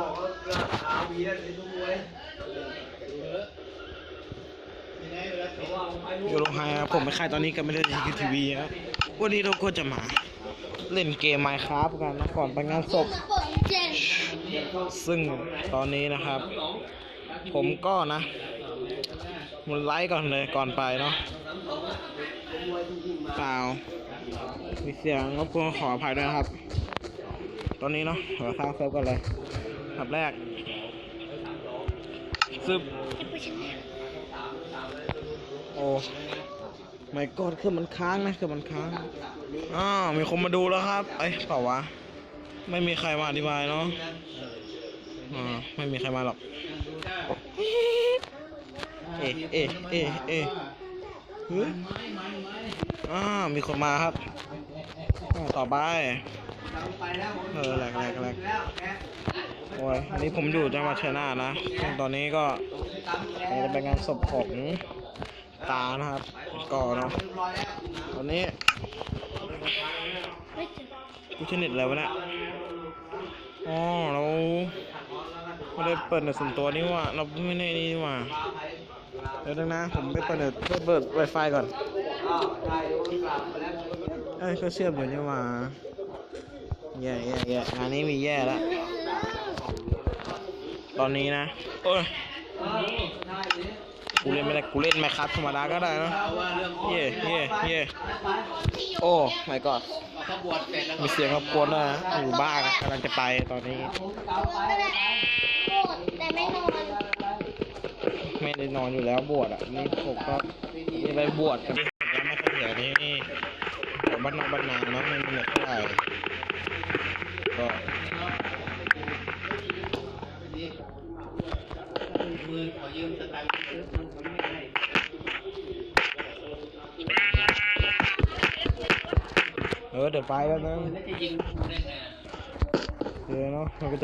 บอกว่าอาวีนั่นเป็นตัวมวยเพราะว่าไปนู่โรไฮครับผมไม่ค่ายตอนนี้ก็ไม่ได้ทีทีวีครับวันนี้เราก็จะมา เล่นเกมไมค์ครับกันนะก่อนไปงานศพ ซึ่งตอนนี้นะครับ ผมก็นะมุนไลค์ก่อนเลยก่อนไปเนาะเปล่ามีเสียงรบกวนขออภัยด้วยครับ ตอนนี้เนาะเราสร้างเซิร์ฟกันเลย ดับแรกซึบโอ้ไม่กดคือมันค้างนะคือมันค้างอ้าวมีคนมาดูแล้วครับเอ้ยเปล่าวะ ไม่มีใครมาอธิบายเนาะอ่าไม่มีใครมาหรอก เอะเอะเอะเอะเฮ้ยอ้าวมีคนมาครับอ่าต่อไป เออแหลกแหลก โอ้ยอันนี้ผมอยู่จังหวัดชัยนาทนะซึ่งตอนนี้ก็จะไปงานศพของตานะครับ ก่อนเนาะ ตอนนี้กูชนิดอะไรวะเนี่ย อ๋อ เราไม่ได้เปิดเน็ตส่วนตัวนี่ว่า เราไม่ได้นี่นี่ว่า เดี๋ยวนึงนะ ผมไปเปิดเน็ตเปิดเปิด Wi-Fi ก่อนเอ้เขาเชื่อมอยู่นี่ว่าแย่แย่แย่งานนี้มีแย่แล้ว ตอนนี้นะเอ้ยกูเล่นไม่ได้กูเล่นไหมครับธรรมดาก็ได้เนอะเย่เย่เย่โอ้ my god มีเสียงรบกวนวยนะอยู่บ้านนกำลังจะไปตอนนี้ แต่ไม่นอนไม่ได้นอนอยู่แล้วบวชอะนี่ผมก็จะไปบวชกันแล้วไม่ค่อยเหลือที่นี่บ้านนอกบ้านนาเนาะไม่มีเหลือเท่าไหร่ก็ มือขอยืมสตางค์ซื้อมันไม่ให้เออเดี๋ยวไปแล้วนะแล้วจะยิงได้ไง เดี๋ยวเนาะมันก็จะ